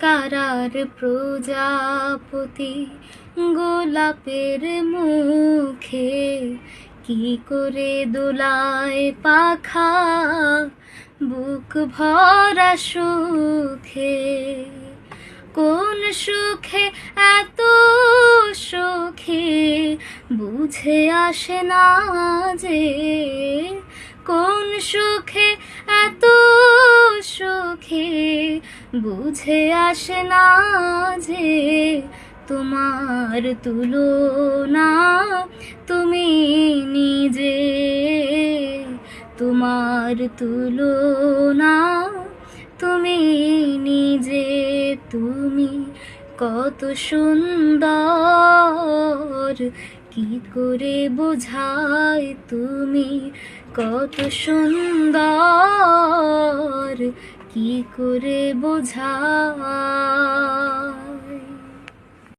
কারার প্রজাপতি গোলাপের মুখে কি করে দোলায় পাখা বুক ভরা সুখে? কোন সুখে, এত সুখে বুঝে আসে না যে কোন সুখে, এত বুঝে আসে না যে তোমার তুলনা তুমি নিজে। তোমার তুলনা তুমি নিজে। তুমি কত সুন্দর, কি করে বোঝায় তুমি কত সুন্দর? কি করে বোঝা